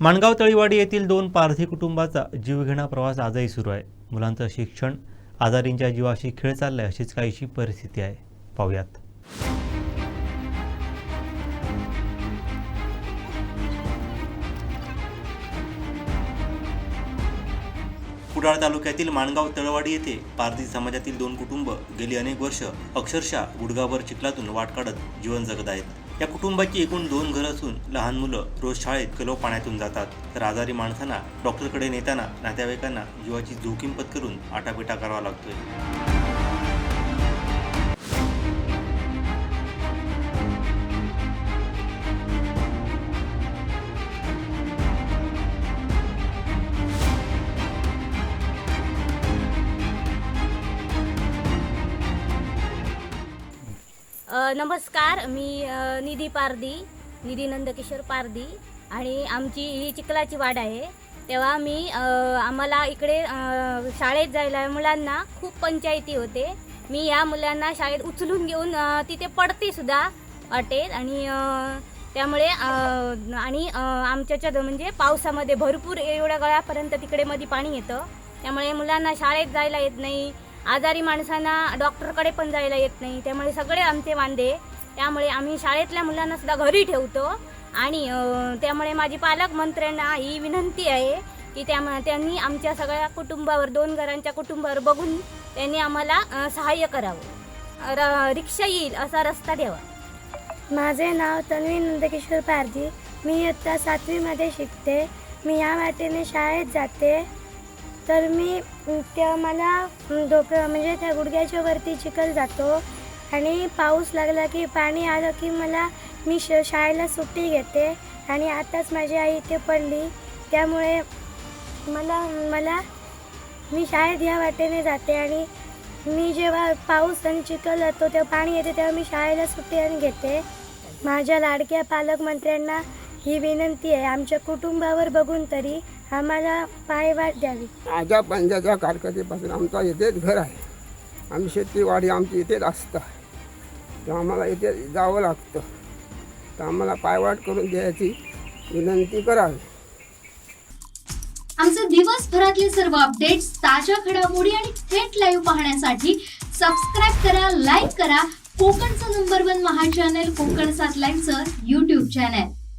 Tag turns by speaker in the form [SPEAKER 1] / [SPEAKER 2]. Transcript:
[SPEAKER 1] माणगाव तळीवाडी येथील दोन पारधी कुटुंबाचा जीवघेणा प्रवास आजही सुरू आहे. मुलांचं शिक्षण आजारींच्या जीवाशी खेळ चाललाय अशीच काहीशी परिस्थिती आहे. पाहूयात. कुडाळ तालुक्यातील माणगाव तळवाडी येथे पारधी समाजातील दोन कुटुंब गेली अनेक वर्ष अक्षरशः गुडगावर चिखलातून वाट काढत जीवन जगत आहेत. या कुटुंबाची एकूण दोन घरं असून लहान मुलं रोज शाळेत कलव पाण्यातून जातात. तर आजारी माणसांना डॉक्टरकडे नेताना नातेवाईकांना जीवाची जोखीम पत्करून आटापिटा करावा लागतोय.
[SPEAKER 2] नमस्कार मी निधी पारदी निधी नंदकिशोर पारदी आणि आमची ही चिखलाची वाड आहे. तेव्हा मी आम्हाला इकडे शाळेत जायला मुलांना खूप पंचायती होते. मी या मुलांना शाळेत उचलून घेऊन तिथे पडते सुद्धा आणि त्यामुळे आणि आमच्याच्या म्हणजे पावसामध्ये भरपूर एवढ्या गळ्यापर्यंत तिकडे मध्ये पाणी येतं. त्यामुळे मुलांना शाळेत जायला येत नाही. आजारी माणसांना डॉक्टरकडे पण जायला येत नाही. त्यामुळे सगळे आमचे वांदे. त्यामुळे आम्ही शाळेतल्या मुलांना सुद्धा घरी ठेवतो. आणि त्यामुळे माझी पालकमंत्र्यांना ही विनंती आहे की त्या त्यांनी आमच्या सगळ्या कुटुंबावर दोन घरांच्या कुटुंबावर बघून त्यांनी आम्हाला सहाय्य करावं. र रिक्षा येईल असा रस्ता द्यावा
[SPEAKER 3] माझे नाव तन्वी नंदकिशोर पारधी. मी इयत्ता सातवीमध्ये शिकते. मी या वाटेने शाळेत जाते. तर मी त्या मला डोकं म्हणजे त्या गुडघ्याच्या वरती चिखल जातो. आणि पाऊस लागला की पाणी आलं की मला मी श शाळेला सुट्टी घेते. आणि आत्ताच माझी आई इथे पडली. त्यामुळे मला मला मी शाळेत ह्या वाटेने जाते. आणि मी जेव्हा पाऊस आणि चिखल जातो तेव्हा पाणी येते तेव्हा मी शाळेला सुट्टी आणि घेते. माझ्या लाडक्या पालकमंत्र्यांना ही विनंती आहे आमच्या कुटुंबावर बघून तरी आम्हाला पायवाट द्यावी.
[SPEAKER 4] माझ्या पंजाच्या कारकर्दीपासून आमचा इथेच घर आहे. आम्ही शेतीवाडी आमची इथेच असतं. तेव्हा आम्हाला इथे जावं लागतं. तर आम्हाला पायवाट करून द्यायची विनंती करावी.
[SPEAKER 5] आमचे दिवसभरातले सर्व अपडेट्स ताज्या घडामोडी आणि थेट लाईव्ह पाहण्यासाठी सबस्क्राईब करा लाईक करा. कोकणचं नंबर वन महा चॅनल कोकण सात लाईव्हचं युट्यूब चॅनल